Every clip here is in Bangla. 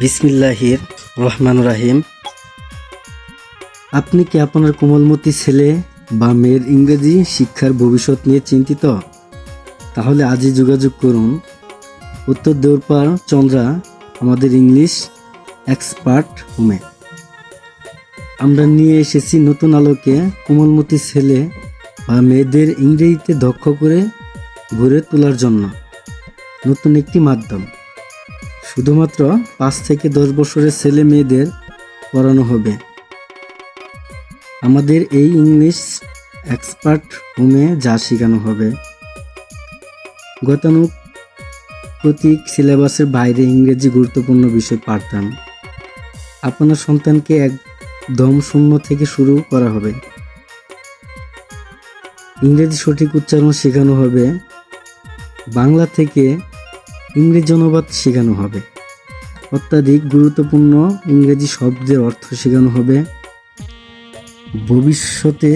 বিসমিল্লাহির রহমান রাহিম। আপনি কি আপনার কোমলমতি ছেলে বা মেয়ের ইংরেজি শিক্ষার ভবিষ্যৎ নিয়ে চিন্তিত? তাহলে আজই যোগাযোগ করুন। উত্তর দেউরপাড় চন্দ্রা, আমাদের ইংলিশ এক্সপার্ট হোমে। আমরা নিয়ে এসেছি নতুন আলোকে কোমলমতি ছেলে বা মেয়েদের ইংরেজিতে দক্ষ করে গড়ে তোলার জন্য নতুন একটি মাধ্যম। শুধুমাত্র পাঁচ থেকে দশ বছরের ছেলে মেয়েদের পড়ানো হবে। আমাদের এই ইংলিশ এক্সপার্ট হোমে যা শেখানো হবে। গতানুগতিক সিলেবাসের বাইরে ইংরেজি গুরুত্বপূর্ণ বিষয় পাঠদান। আপনার সন্তানকে একদম শূন্য থেকে শুরু করা হবে। ইংরেজি সঠিক উচ্চারণ শেখানো হবে। বাংলা থেকে ইংরেজি অনুবাদ শেখানো হবে। অত্যাধিক গুরুত্বপূর্ণ ইংরেজি শব্দের অর্থ শেখানো হবে। ভবিষ্যতে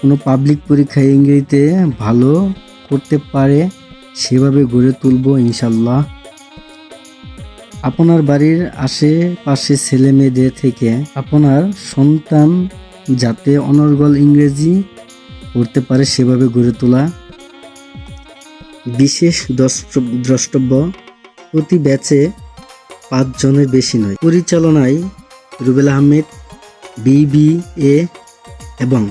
কোনো পাবলিক পরীক্ষায় ইংরেজিতে ভালো করতে পারে সেভাবে গড়ে তুলব ইনশাল্লাহ আপনার বাড়ির আশেপাশে ছেলে মেয়েদের থেকে আপনার সন্তান যাতে অনর্গল ইংরেজি পড়তে পারে সেভাবে গড়ে তোলা। বিশেষ দ্রষ্ট- দ্রষ্টব্য প্রতি ব্যাচে পাঁচজনের বেশি নয়। পরিচালনায় রুবেল আহমেদ বিবিএ এবং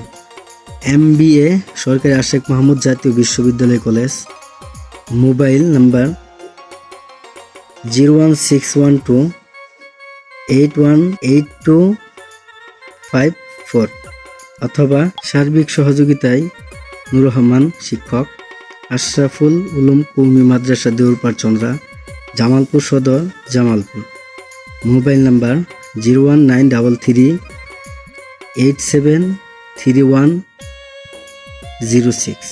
এমবিএ সরকারি আশেখ মোহাম্মদ জাতীয় বিশ্ববিদ্যালয় college, mobile number zero one six one two eight one eight two five four অথবা সার্বিক সহযোগিতায় নুর রহমান শিক্ষক। আশরাফুল উলুম কৌমি মাদ্রাসা Deurpar Chandra, Jamalpur Sadar Jamalpur. Mobile number zero one nine double three eight seven three one zero six.